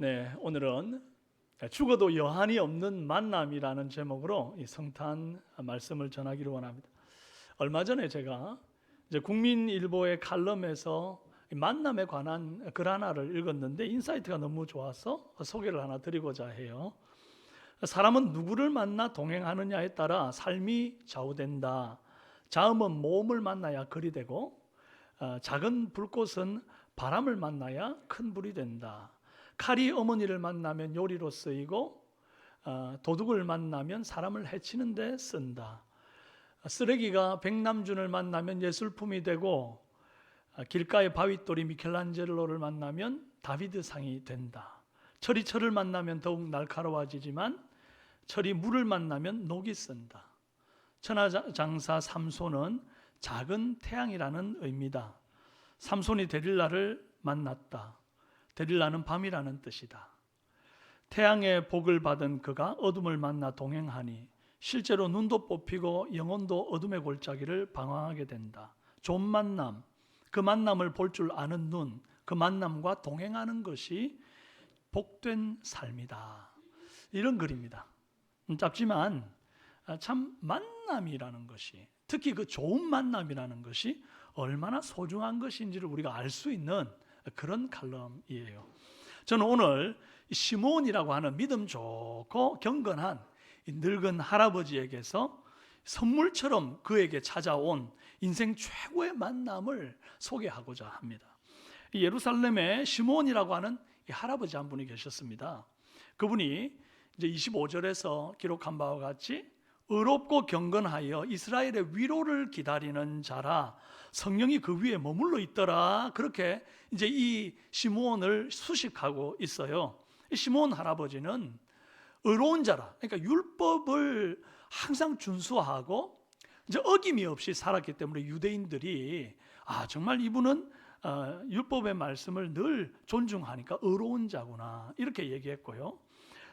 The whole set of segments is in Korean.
네, 오늘은 죽어도 여한이 없는 만남이라는 제목으로 이 성탄 말씀을 전하기를 원합니다. 얼마 전에 제가 국민일보의 칼럼에서 이 만남에 관한 글 하나를 읽었는데 인사이트가 너무 좋아서 소개를 하나 드리고자 해요. 사람은 누구를 만나 동행하느냐에 따라 삶이 좌우된다. 자음은 모음을 만나야 글이 되고 어, 작은 불꽃은 바람을 만나야 큰 불이 된다. 칼이 어머니를 만나면 요리로 쓰이고 어, 도둑을 만나면 사람을 해치는 데 쓴다. 쓰레기가 백남준을 만나면 예술품이 되고 어, 길가의 바위돌이 미켈란젤로를 만나면 다비드상이 된다. 철이 철을 만나면 더욱 날카로워지지만 철이 물을 만나면 녹이 쓴다. 천하장사 삼손은 작은 태양이라는 의미다. 삼손이 데릴라를 만났다. 데릴라는 밤이라는 뜻이다. 태양의 복을 받은 그가 어둠을 만나 동행하니 실제로 눈도 뽑히고 영혼도 어둠의 골짜기를 방황하게 된다. 좋은 만남, 그 만남을 볼 줄 아는 눈, 그 만남과 동행하는 것이 복된 삶이다. 이런 글입니다. 음, 짧지만 아, 참 만남이라는 것이 특히 그 좋은 만남이라는 것이 얼마나 소중한 것인지를 우리가 알 수 있는 그런 칼럼이에요. 저는 오늘 시몬이라고 하는 믿음 좋고 경건한 이 늙은 할아버지에게서 선물처럼 그에게 찾아온 인생 최고의 만남을 소개하고자 합니다. 이 예루살렘에 시몬이라고 하는 이 할아버지 한 분이 계셨습니다. 그분이 이제 25절에서 기록한 바와 같이 의롭고 경건하여 이스라엘의 위로를 기다리는 자라 성령이 그 위에 머물러 있더라. 그렇게 이제 이 시므온을 수식하고 있어요. 이 시므온 할아버지는 의로운 자라. 그러니까 율법을 항상 준수하고 이제 어김이 없이 살았기 때문에 유대인들이 아 정말 이분은 어, 율법의 말씀을 늘 존중하니까 의로운 자구나 이렇게 얘기했고요.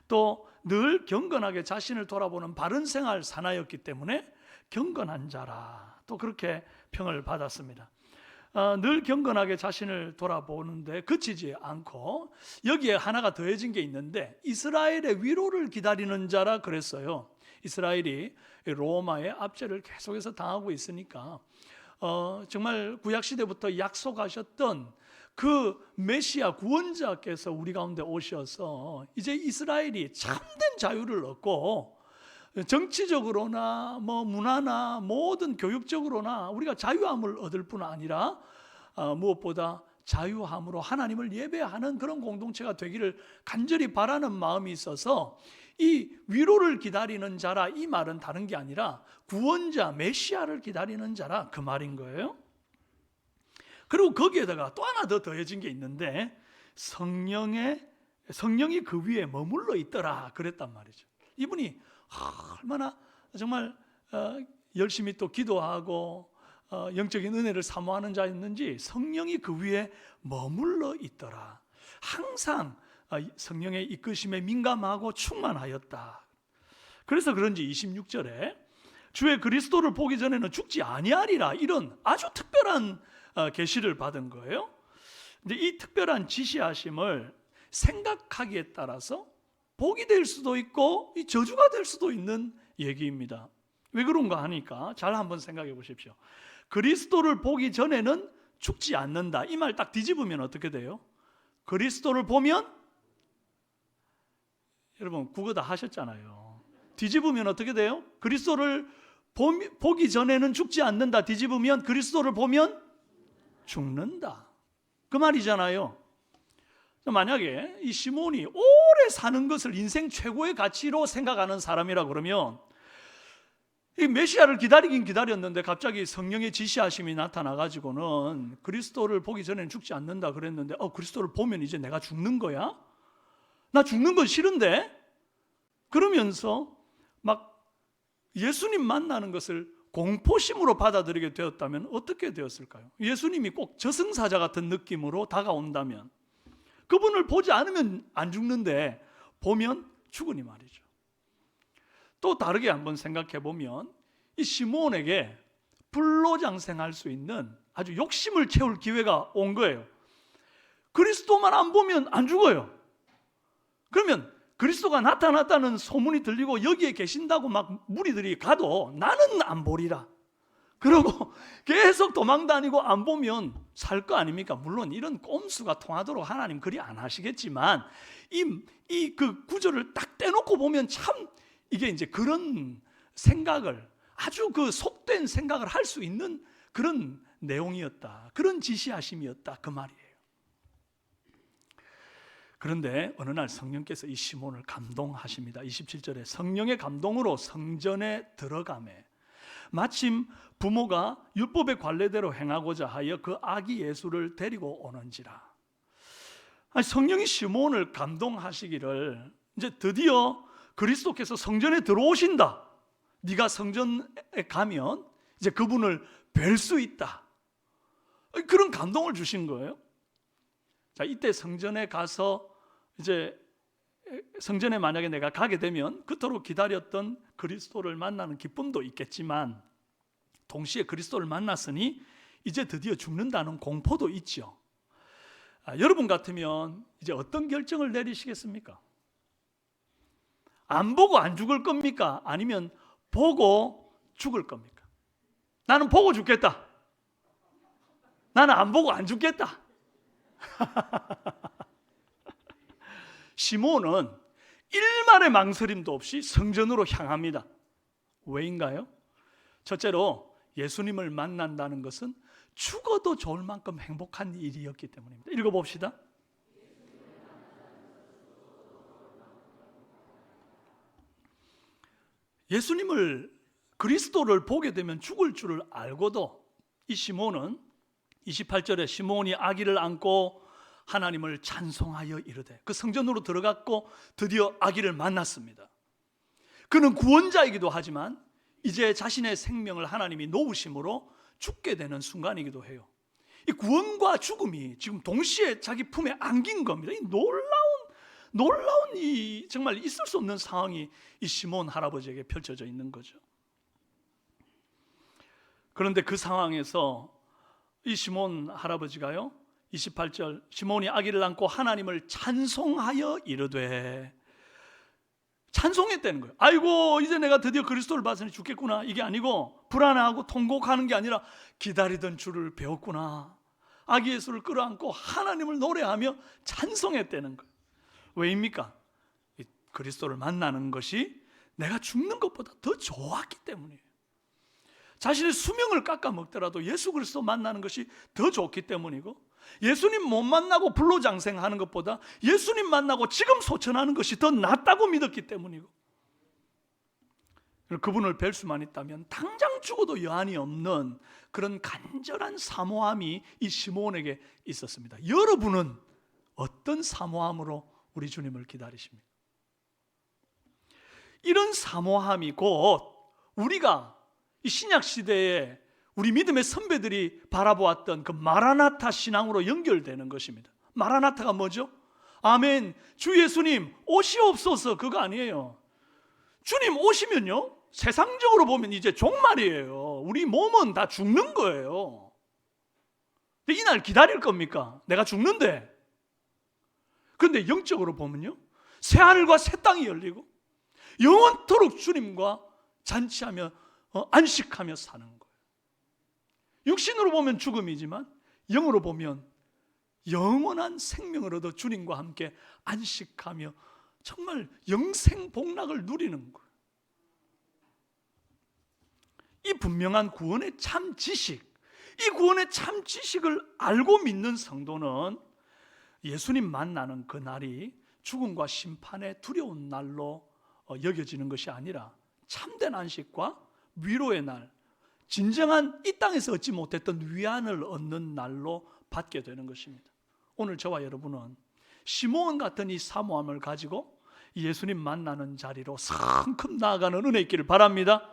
또 늘 경건하게 자신을 돌아보는 바른 생활 사나였기 때문에 경건한 자라 또 그렇게 평을 받았습니다. 어, 늘 경건하게 자신을 돌아보는데 그치지 않고 여기에 하나가 더해진 게 있는데 이스라엘의 위로를 기다리는 자라 그랬어요. 이스라엘이 로마의 압제를 계속해서 당하고 있으니까 어, 정말 구약 시대부터 약속하셨던 그 메시아 구원자께서 우리 가운데 오셔서 이제 이스라엘이 참된 자유를 얻고 정치적으로나 뭐 문화나 모든 교육적으로나 우리가 자유함을 얻을 뿐 아니라 어, 무엇보다 자유함으로 하나님을 예배하는 그런 공동체가 되기를 간절히 바라는 마음이 있어서 이 위로를 기다리는 자라 이 말은 다른 게 아니라 구원자 메시아를 기다리는 자라 그 말인 거예요. 그리고 거기에다가 또 하나 더 더해진 게 있는데 성령의 성령이 그 위에 머물러 있더라 그랬단 말이죠. 이분이 얼마나 정말 어, 열심히 또 기도하고 어, 영적인 은혜를 사모하는 자였는지 성령이 그 위에 머물러 있더라. 항상 어, 성령의 이끄심에 민감하고 충만하였다. 그래서 그런지 26절에 주의 그리스도를 보기 전에는 죽지 아니하리라 이런 아주 특별한 계시를 받은 거예요. 근데 이 특별한 지시하심을 생각하기에 따라서 복이 될 수도 있고 이 저주가 될 수도 있는 얘기입니다. 왜 그런가 하니까 잘 한번 생각해 보십시오. 그리스도를 보기 전에는 죽지 않는다. 이 말 딱 뒤집으면 어떻게 돼요? 그리스도를 보면 여러분 국어 다 하셨잖아요. 뒤집으면 어떻게 돼요? 그리스도를 보기 전에는 죽지 않는다. 뒤집으면 그리스도를 보면 죽는다. 그 말이잖아요. 만약에 이 시몬이 오래 사는 것을 인생 최고의 가치로 생각하는 사람이라 그러면 이 메시아를 기다리긴 기다렸는데 갑자기 성령의 지시하심이 나타나 가지고는 그리스도를 보기 전에는 죽지 않는다 그랬는데 어 그리스도를 보면 이제 내가 죽는 거야? 나 죽는 건 싫은데? 그러면서 막 예수님 만나는 것을 공포심으로 받아들이게 되었다면 어떻게 되었을까요? 예수님이 꼭 저승사자 같은 느낌으로 다가온다면 그분을 보지 않으면 안 죽는데 보면 죽으니 말이죠. 또 다르게 한번 생각해 보면 이 시몬에게 불로장생할 수 있는 아주 욕심을 채울 기회가 온 거예요. 그리스도만 안 보면 안 죽어요. 그러면 그리스도가 나타났다는 소문이 들리고 여기에 계신다고 막 무리들이 가도 나는 안 보리라. 그러고 계속 도망 다니고 안 보면 살 거 아닙니까? 물론 이런 꼼수가 통하도록 하나님 그리 안 하시겠지만 이 이 그 구절을 딱 떼놓고 보면 참 이게 이제 그런 생각을 아주 그 속된 생각을 할 수 있는 그런 내용이었다. 그런 지시하심이었다. 그 말이에요. 그런데 어느 날 성령께서 이 시몬을 감동하십니다. 27절에 성령의 감동으로 성전에 들어가매 마침 부모가 율법의 관례대로 행하고자 하여 그 아기 예수를 데리고 오는지라. 아니, 성령이 시몬을 감동하시기를 이제 드디어 그리스도께서 성전에 들어오신다. 네가 성전에 가면 이제 그분을 뵐 수 있다. 그런 감동을 주신 거예요. 자, 이때 성전에 가서 이제 성전에 만약에 내가 가게 되면 그토록 기다렸던 그리스도를 만나는 기쁨도 있겠지만 동시에 그리스도를 만났으니 이제 드디어 죽는다는 공포도 있죠. 아, 여러분 같으면 이제 어떤 결정을 내리시겠습니까? 안 보고 안 죽을 겁니까? 아니면 보고 죽을 겁니까? 나는 보고 죽겠다. 나는 안 보고 안 죽겠다. 시몬은 일말의 망설임도 없이 성전으로 향합니다. 왜인가요? 첫째로 예수님을 만난다는 것은 죽어도 좋을 만큼 행복한 일이었기 때문입니다. 읽어봅시다. 예수님을 그리스도를 보게 되면 죽을 줄을 알고도 이 시몬은 28절에 시몬이 아기를 안고 하나님을 찬송하여 이르되 그 성전으로 들어갔고 드디어 아기를 만났습니다. 그는 구원자이기도 하지만 이제 자신의 생명을 하나님이 놓으심으로 죽게 되는 순간이기도 해요. 이 구원과 죽음이 지금 동시에 자기 품에 안긴 겁니다. 이 놀라운 놀라운 이 정말 있을 수 없는 상황이 이 시몬 할아버지에게 펼쳐져 있는 거죠. 그런데 그 상황에서 이 시몬 할아버지가요. 28절 시몬이 아기를 안고 하나님을 찬송하여 이르되 찬송했다는 거예요. 아이고 이제 내가 드디어 그리스도를 봤으니 죽겠구나 이게 아니고 불안하고 통곡하는 게 아니라 기다리던 줄을 배웠구나. 아기 예수를 끌어안고 하나님을 노래하며 찬송했다는 거예요. 왜입니까? 그리스도를 만나는 것이 내가 죽는 것보다 더 좋았기 때문이에요. 자신의 수명을 깎아 먹더라도 예수 그리스도 만나는 것이 더 좋기 때문이고 예수님 못 만나고 불로장생하는 것보다 예수님 만나고 지금 소천하는 것이 더 낫다고 믿었기 때문이고 그분을 뵐 수만 있다면 당장 죽어도 여한이 없는 그런 간절한 사모함이 이 시몬에게 있었습니다. 여러분은 어떤 사모함으로 우리 주님을 기다리십니까? 이런 사모함이 곧 우리가 이 신약 시대에 우리 믿음의 선배들이 바라보았던 그 마라나타 신앙으로 연결되는 것입니다. 마라나타가 뭐죠? 아멘. 주 예수님 오시옵소서 그거 아니에요. 주님 오시면요. 세상적으로 보면 이제 종말이에요. 우리 몸은 다 죽는 거예요. 이날 기다릴 겁니까? 내가 죽는데. 그런데 영적으로 보면요. 새 하늘과 새 땅이 열리고 영원토록 주님과 잔치하며 어, 안식하며 사는. 육신으로 보면 죽음이지만 영으로 보면 영원한 생명을 얻어 주님과 함께 안식하며 정말 영생 복락을 누리는 거예요. 이 분명한 구원의 참 지식, 이 구원의 참 지식을 알고 믿는 성도는 예수님 만나는 그 날이 죽음과 심판의 두려운 날로 어, 여겨지는 것이 아니라 참된 안식과 위로의 날, 진정한 이 땅에서 얻지 못했던 위안을 얻는 날로 받게 되는 것입니다. 오늘 저와 여러분은 시몬 같은 이 사모함을 가지고 예수님 만나는 자리로 성큼 나아가는 은혜 있기를 바랍니다.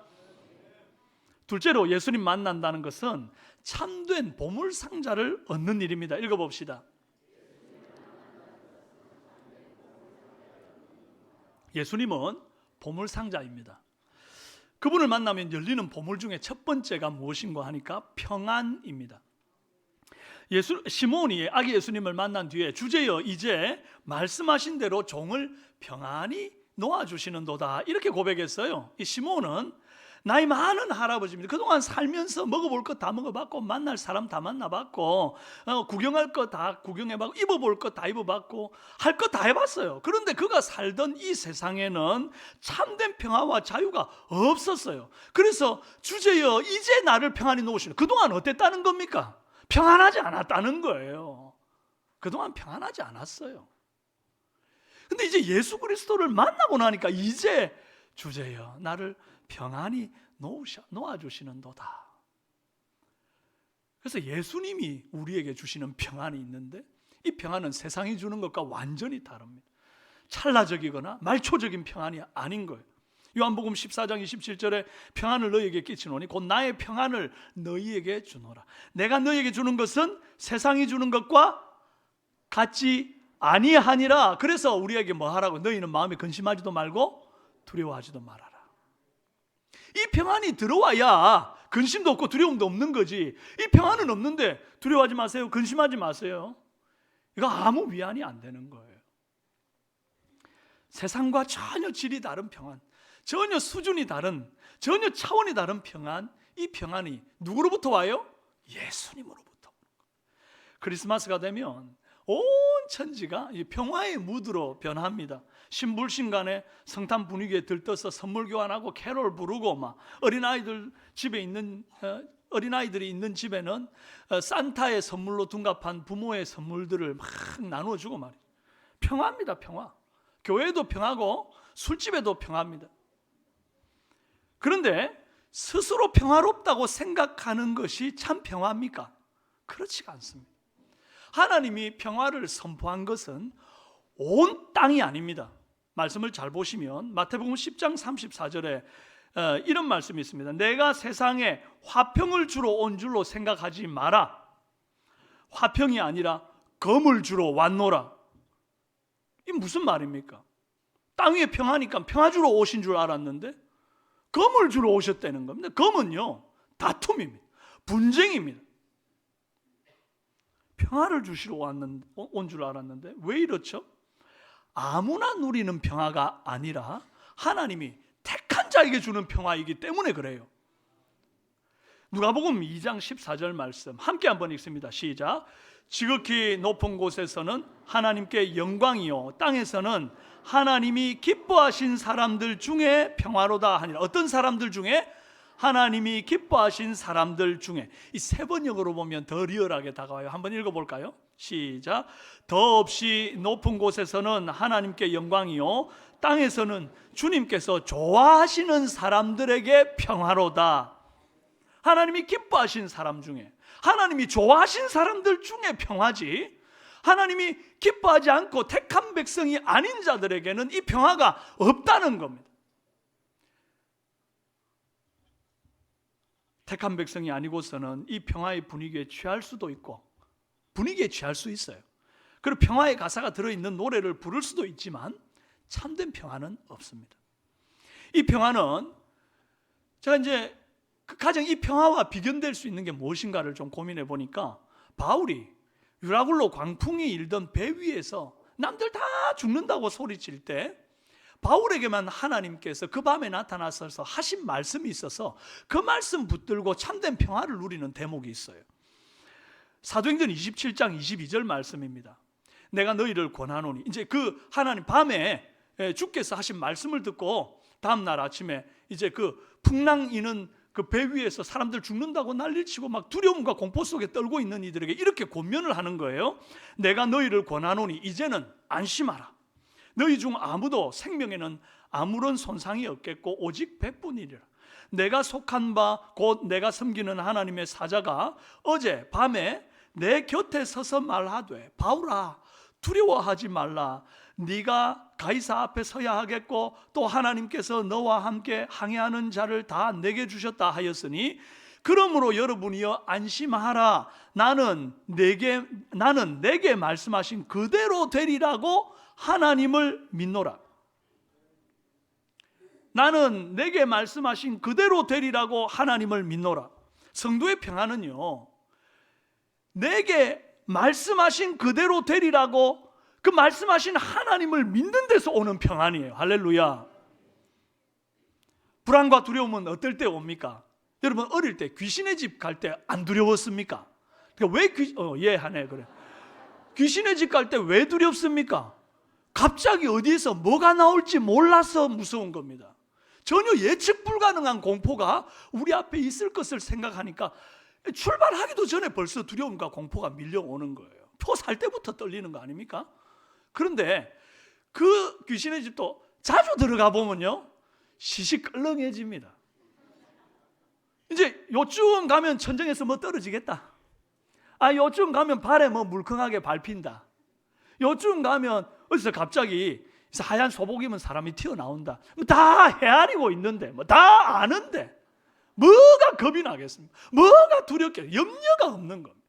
둘째로 예수님 만난다는 것은 참된 보물 상자를 얻는 일입니다. 읽어 봅시다. 예수님은 보물 상자입니다. 그분을 만나면 열리는 보물 중에 첫 번째가 무엇인가 하니까 평안입니다. 예수 시몬이 아기 예수님을 만난 뒤에 주제여 이제 말씀하신 대로 종을 평안히 놓아 주시는도다 이렇게 고백했어요. 이 시몬은 나이 많은 할아버지입니다. 그동안 살면서 먹어볼 것 다 먹어봤고 만날 사람 다 만나봤고 어, 구경할 것다 구경해봤고 입어볼 것다 입어봤고 할것다 해봤어요. 그런데 그가 살던 이 세상에는 참된 평화와 자유가 없었어요. 그래서 주제여 이제 나를 평안히 놓으시는 그동안 어땠다는 겁니까? 평안하지 않았다는 거예요. 그동안 평안하지 않았어요. 근데 이제 예수 그리스도를 만나고 나니까 이제 주제여 나를 평안히 놓으셔, 놓아주시는도다. 그래서 예수님이 우리에게 주시는 평안이 있는데 이 평안은 세상이 주는 것과 완전히 다릅니다. 찰나적이거나 말초적인 평안이 아닌 거예요. 요한복음 14장 27절에 평안을 너희에게 끼치노니 곧 나의 평안을 너희에게 주노라. 내가 너희에게 주는 것은 세상이 주는 것과 같지 아니하니라. 그래서 우리에게 뭐 하라고 너희는 마음에 근심하지도 말고 두려워하지도 말아라. 이 평안이 들어와야 근심도 없고 두려움도 없는 거지. 이 평안은 없는데 두려워하지 마세요. 근심하지 마세요. 이거 아무 위안이 안 되는 거예요. 세상과 전혀 질이 다른 평안, 전혀 수준이 다른, 전혀 차원이 다른 평안, 이 평안이 누구로부터 와요? 예수님으로부터. 크리스마스가 되면 온 천지가 이 평화의 무드로 변합니다. 신불신간에 성탄 분위기에 들떠서 선물 교환하고 캐롤 부르고 막 어린아이들 집에 있는 어, 어린아이들이 있는 집에는 어, 산타의 선물로 둔갑한 부모의 선물들을 막 나눠주고 말이죠. 평화입니다, 평화. 교회도 평하고 술집에도 평화입니다. 그런데 스스로 평화롭다고 생각하는 것이 참 평화입니까? 그렇지가 않습니다. 하나님이 평화를 선포한 것은 온 땅이 아닙니다. 말씀을 잘 보시면 마태복음 10장 34절에 어, 이런 말씀이 있습니다. 내가 세상에 화평을 주러 온 줄로 생각하지 마라. 화평이 아니라 검을 주러 왔노라. 이 무슨 말입니까? 땅 위에 평하니까 평화 주러 오신 줄 알았는데 검을 주러 오셨다는 겁니다. 검은요 다툼입니다. 분쟁입니다. 평화를 주시러 왔는 온 줄 알았는데 왜 이렇죠? 아무나 누리는 평화가 아니라 하나님이 택한 자에게 주는 평화이기 때문에 그래요. 누가복음 2장 14절 말씀 함께 한번 읽습니다. 시작. 지극히 높은 곳에서는 하나님께 영광이요 땅에서는 하나님이 기뻐하신 사람들 중에 평화로다 하니라. 어떤 사람들 중에 하나님이 기뻐하신 사람들 중에 이 세 번역으로 보면 더 리얼하게 다가와요. 한번 읽어 볼까요? 시작. 더 없이 높은 곳에서는 하나님께 영광이요 땅에서는 주님께서 좋아하시는 사람들에게 평화로다. 하나님이 기뻐하신 사람 중에 하나님이 좋아하신 사람들 중에 평화지. 하나님이 기뻐하지 않고 택한 백성이 아닌 자들에게는 이 평화가 없다는 겁니다. 택한 백성이 아니고서는 이 평화의 분위기에 취할 수도 있고 분위기에 취할 수 있어요. 그리고 평화의 가사가 들어있는 노래를 부를 수도 있지만 참된 평화는 없습니다. 이 평화는 제가 이제 그 가장 이 평화와 비견될 수 있는 게 무엇인가를 좀 고민해 보니까 바울이 유라굴로 광풍이 일던 배 위에서 남들 다 죽는다고 소리칠 때 바울에게만 하나님께서 그 밤에 나타나셔서 하신 말씀이 있어서 그 말씀 붙들고 참된 평화를 누리는 대목이 있어요. 사도행전 27장 22절 말씀입니다. 내가 너희를 권하노니 이제 그 하나님 밤에 주께서 하신 말씀을 듣고 다음 날 아침에 이제 그 풍랑 이는 그 배 위에서 사람들 죽는다고 난리치고 막 두려움과 공포 속에 떨고 있는 이들에게 이렇게 권면을 하는 거예요. 내가 너희를 권하노니 이제는 안심하라. 너희 중 아무도 생명에는 아무런 손상이 없겠고 오직 백분이리라. 내가 속한 바 곧 내가 섬기는 하나님의 사자가 어제 밤에 내 곁에 서서 말하되 바울아 두려워하지 말라. 네가 가이사 앞에 서야 하겠고 또 하나님께서 너와 함께 항해하는 자를 다 내게 주셨다 하였으니 그러므로 여러분이여 안심하라. 나는 내게 나는 내게 말씀하신 그대로 되리라고 하나님을 믿노라. 나는 내게 말씀하신 그대로 되리라고 하나님을 믿노라. 성도의 평안은요. 내게 말씀하신 그대로 되리라고 그 말씀하신 하나님을 믿는 데서 오는 평안이에요. 할렐루야. 불안과 두려움은 어떨 때 옵니까? 여러분 어릴 때 귀신의 집 갈 때 안 두려웠습니까? 그러니까 왜 귀, 어, 예, 하네, 그래. 귀신의 집 갈 때 왜 두렵습니까? 갑자기 어디에서 뭐가 나올지 몰라서 무서운 겁니다. 전혀 예측 불가능한 공포가 우리 앞에 있을 것을 생각하니까 출발하기도 전에 벌써 두려움과 공포가 밀려오는 거예요. 표 살 때부터 떨리는 거 아닙니까? 그런데 그 귀신의 집도 자주 들어가 보면요. 시시껄렁해집니다. 이제 요쯤 가면 천정에서 뭐 떨어지겠다. 아, 요쯤 가면 발에 뭐 물컹하게 밟힌다. 요쯤 가면 어디서 갑자기 하얀 소복 입은 사람이 튀어나온다. 뭐다 헤아리고 있는데, 뭐 다 아는데, 뭐가 겁이 나겠습니까? 뭐가 두렵게, 염려가 없는 겁니다.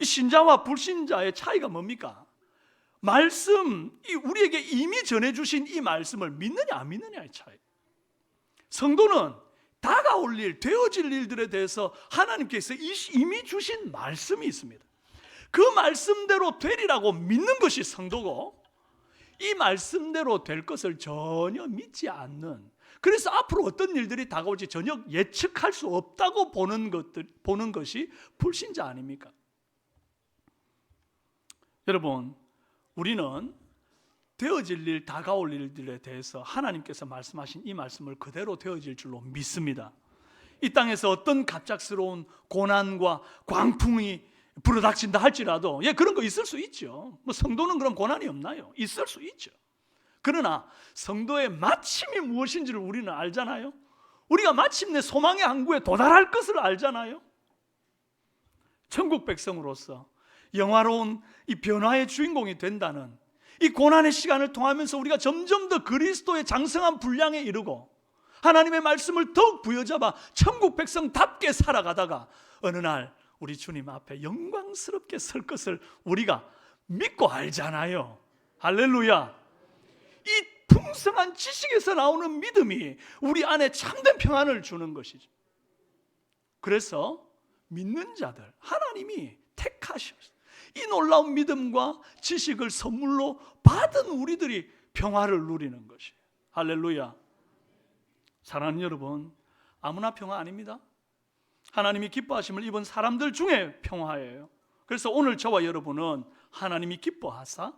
이 신자와 불신자의 차이가 뭡니까? 말씀, 이 우리에게 이미 전해주신 이 말씀을 믿느냐 안 믿느냐의 차이. 성도는 다가올 일, 되어질 일들에 대해서 하나님께서 이미 주신 말씀이 있습니다. 그 말씀대로 되리라고 믿는 것이 성도고 이 말씀대로 될 것을 전혀 믿지 않는 그래서 앞으로 어떤 일들이 다가올지 전혀 예측할 수 없다고 보는 것들 보는 것이 불신자 아닙니까? 여러분, 우리는 되어질 일, 다가올 일들에 대해서 하나님께서 말씀하신 이 말씀을 그대로 되어질 줄로 믿습니다. 이 땅에서 어떤 갑작스러운 고난과 광풍이 불어닥친다 할지라도 예 그런 거 있을 수 있죠. 뭐 성도는 그런 고난이 없나요? 있을 수 있죠. 그러나 성도의 마침이 무엇인지를 우리는 알잖아요. 우리가 마침내 소망의 항구에 도달할 것을 알잖아요. 천국 백성으로서 영화로운 이 변화의 주인공이 된다는 이 고난의 시간을 통하면서 우리가 점점 더 그리스도의 장성한 분량에 이르고 하나님의 말씀을 더욱 부여잡아 천국 백성답게 살아가다가 어느 날 우리 주님 앞에 영광스럽게 설 것을 우리가 믿고 알잖아요. 할렐루야. 이 풍성한 지식에서 나오는 믿음이 우리 안에 참된 평안을 주는 것이죠. 그래서 믿는 자들 하나님이 택하셨어요. 이 놀라운 믿음과 지식을 선물로 받은 우리들이 평화를 누리는 것이에요. 할렐루야. 사랑하는 여러분, 아무나 평화 아닙니다. 하나님이 기뻐하심을 입은 사람들 중에 평화예요. 그래서 오늘 저와 여러분은 하나님이 기뻐하사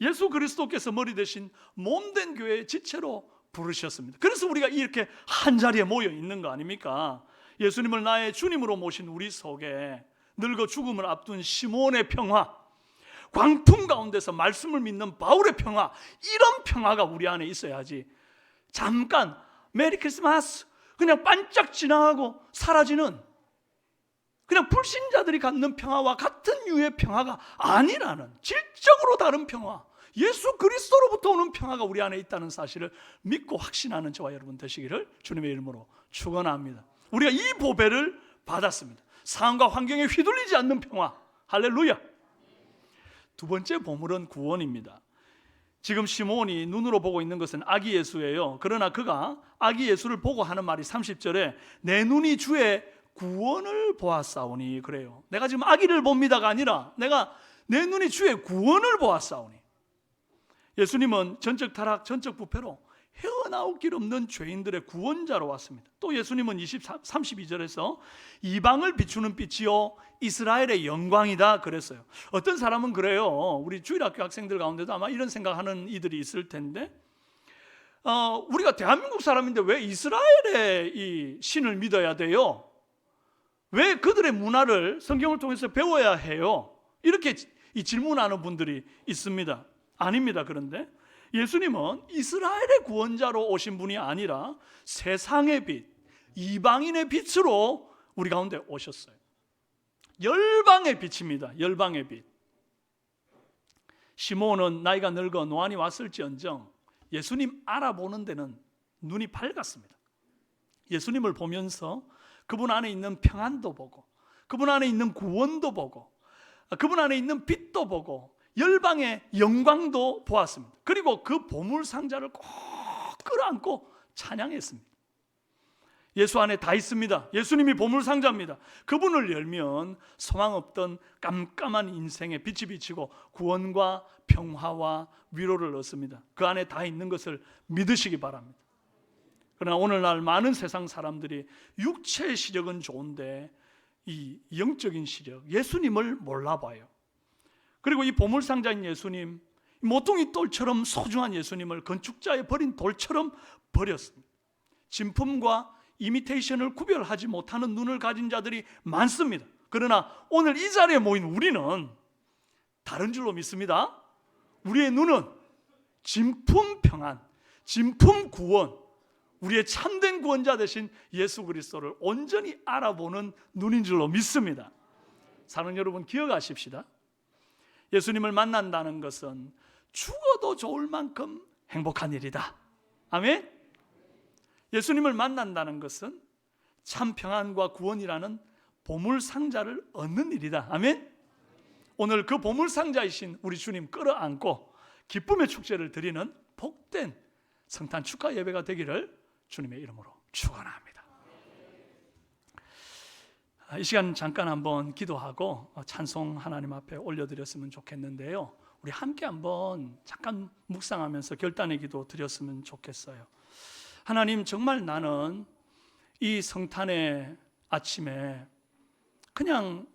예수 그리스도께서 머리 대신 몸된 교회의 지체로 부르셨습니다. 그래서 우리가 이렇게 한 자리에 모여 있는 거 아닙니까? 예수님을 나의 주님으로 모신 우리 속에 늙어 죽음을 앞둔 시몬의 평화, 광풍 가운데서 말씀을 믿는 바울의 평화, 이런 평화가 우리 안에 있어야지. 잠깐 메리 크리스마스 그냥 반짝 지나가고 사라지는 그냥 불신자들이 갖는 평화와 같은 유의 평화가 아니라는 질적으로 다른 평화, 예수 그리스도로부터 오는 평화가 우리 안에 있다는 사실을 믿고 확신하는 저와 여러분 되시기를 주님의 이름으로 축원합니다. 우리가 이 보배를 받았습니다. 상황과 환경에 휘둘리지 않는 평화. 할렐루야. 두 번째 보물은 구원입니다. 지금 시몬이 눈으로 보고 있는 것은 아기 예수예요. 그러나 그가 아기 예수를 보고 하는 말이 30절에 내 눈이 주의 구원을 보았사오니 그래요. 내가 지금 아기를 봅니다가 아니라 내가 내 눈이 주의 구원을 보았사오니. 예수님은 전적 타락, 전적 부패로 헤어나올 길 없는 죄인들의 구원자로 왔습니다. 또 예수님은 23, 32절에서 이방을 비추는 빛이요 이스라엘의 영광이다 그랬어요. 어떤 사람은 그래요. 우리 주일학교 학생들 가운데도 아마 이런 생각하는 이들이 있을 텐데 어, 우리가 대한민국 사람인데 왜 이스라엘의 이 신을 믿어야 돼요? 왜 그들의 문화를 성경을 통해서 배워야 해요? 이렇게 이 질문하는 분들이 있습니다. 아닙니다. 그런데 예수님은 이스라엘의 구원자로 오신 분이 아니라 세상의 빛, 이방인의 빛으로 우리 가운데 오셨어요. 열방의 빛입니다. 열방의 빛. 시몬은 나이가 늙어 노안이 왔을지언정 예수님 알아보는 데는 눈이 밝았습니다. 예수님을 보면서 그분 안에 있는 평안도 보고 그분 안에 있는 구원도 보고 그분 안에 있는 빛도 보고 열방의 영광도 보았습니다. 그리고 그 보물 상자를 꼭 끌어안고 찬양했습니다. 예수 안에 다 있습니다. 예수님이 보물 상자입니다. 그분을 열면 소망 없던 깜깜한 인생에 빛이 비치고 구원과 평화와 위로를 얻습니다. 그 안에 다 있는 것을 믿으시기 바랍니다. 그러나 오늘날 많은 세상 사람들이 육체의 시력은 좋은데 이 영적인 시력, 예수님을 몰라봐요. 그리고 이 보물상자인 예수님, 모퉁이 돌처럼 소중한 예수님을 건축자의 버린 돌처럼 버렸습니다. 진품과 이미테이션을 구별하지 못하는 눈을 가진 자들이 많습니다. 그러나 오늘 이 자리에 모인 우리는 다른 줄로 믿습니다. 우리의 눈은 진품 평안, 진품 구원, 우리의 참된 구원자 되신 예수 그리스도를 온전히 알아보는 눈인 줄로 믿습니다. 사는 여러분 기억하십시다. 예수님을 만난다는 것은 죽어도 좋을 만큼 행복한 일이다. 아멘. 예수님을 만난다는 것은 참 평안과 구원이라는 보물 상자를 얻는 일이다. 아멘. 오늘 그 보물 상자이신 우리 주님 끌어안고 기쁨의 축제를 드리는 복된 성탄 축하 예배가 되기를 주님의 이름으로 축원합니다. 아, 이 시간 잠깐 한번 기도하고 찬송 하나님 앞에 올려드렸으면 좋겠는데요. 우리 함께 한번 잠깐 묵상하면서 결단의 기도 드렸으면 좋겠어요. 하나님 정말 나는 이 성탄의 아침에 그냥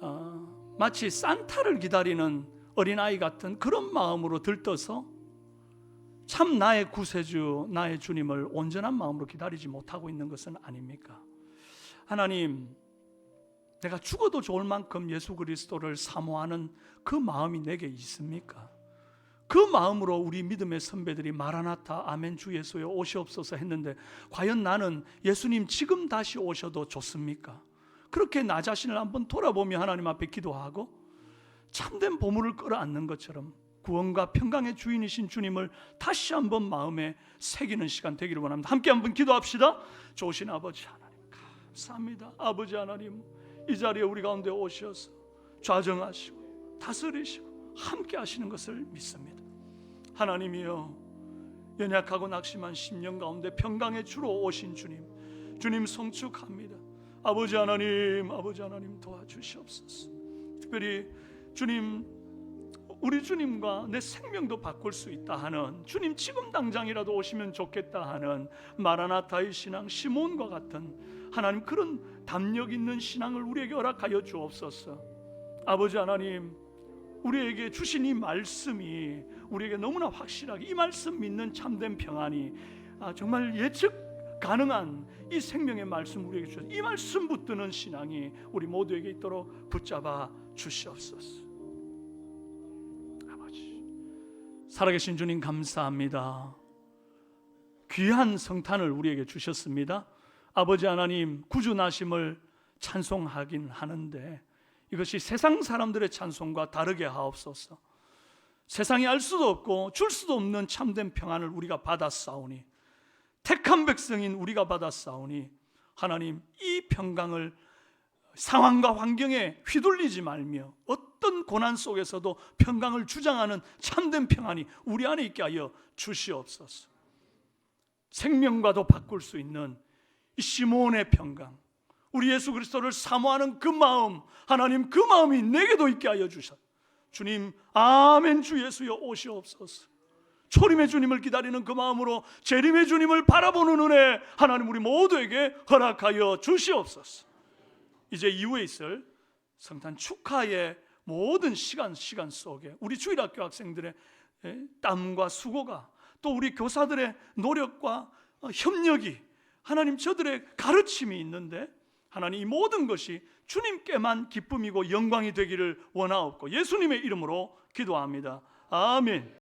어, 마치 산타를 기다리는 어린아이 같은 그런 마음으로 들떠서 참 나의 구세주, 나의 주님을 온전한 마음으로 기다리지 못하고 있는 것은 아닙니까? 하나님, 내가 죽어도 좋을 만큼 예수 그리스도를 사모하는 그 마음이 내게 있습니까? 그 마음으로 우리 믿음의 선배들이 마라나타 아멘 주 예수여 오시옵소서 했는데 과연 나는 예수님 지금 다시 오셔도 좋습니까? 그렇게 나 자신을 한번 돌아보며 하나님 앞에 기도하고 참된 보물을 끌어안는 것처럼 구원과 평강의 주인이신 주님을 다시 한번 마음에 새기는 시간 되기를 원합니다. 함께 한번 기도합시다. 좋으신 아버지 하나님 감사합니다. 아버지 하나님 이 자리에 우리 가운데 오셔서 좌정하시고 다스리시고 함께 하시는 것을 믿습니다. 하나님이여 연약하고 낙심한 심령 가운데 평강의 주로 오신 주님 주님 성축합니다. 아버지 하나님 아버지 하나님 도와주시옵소서. 특별히 주님 우리 주님과 내 생명도 바꿀 수 있다 하는 주님 지금 당장이라도 오시면 좋겠다 하는 마라나타의 신앙 시몬과 같은 하나님 그런 담력 있는 신앙을 우리에게 허락하여 주옵소서. 아버지 하나님 우리에게 주신 이 말씀이 우리에게 너무나 확실하게 이 말씀 믿는 참된 평안이 아, 정말 예측 가능한 이 생명의 말씀 우리에게 주셔서 이 말씀 붙드는 신앙이 우리 모두에게 있도록 붙잡아 주시옵소서. 살아계신 주님 감사합니다. 귀한 성탄을 우리에게 주셨습니다. 아버지 하나님 구주 나심을 찬송하긴 하는데 이것이 세상 사람들의 찬송과 다르게 하옵소서. 세상이 알 수도 없고 줄 수도 없는 참된 평안을 우리가 받았사오니 택한 백성인 우리가 받았사오니 하나님 이 평강을 상황과 환경에 휘둘리지 말며 어떤 고난 속에서도 평강을 주장하는 참된 평안이 우리 안에 있게 하여 주시옵소서. 생명과도 바꿀 수 있는 이 시몬의 평강, 우리 예수 그리스도를 사모하는 그 마음, 하나님 그 마음이 내게도 있게 하여 주셔. 주님, 아멘 주 예수여 오시옵소서. 초림의 주님을 기다리는 그 마음으로 재림의 주님을 바라보는 은혜 하나님 우리 모두에게 허락하여 주시옵소서. 이제 이후에 있을 성탄 축하의 모든 시간 시간 속에 우리 주일학교 학생들의 예, 땀과 수고가 또 우리 교사들의 노력과 어, 협력이 하나님 저들의 가르침이 있는데 하나님 이 모든 것이 주님께만 기쁨이고 영광이 되기를 원하옵고 예수님의 이름으로 기도합니다. 아멘.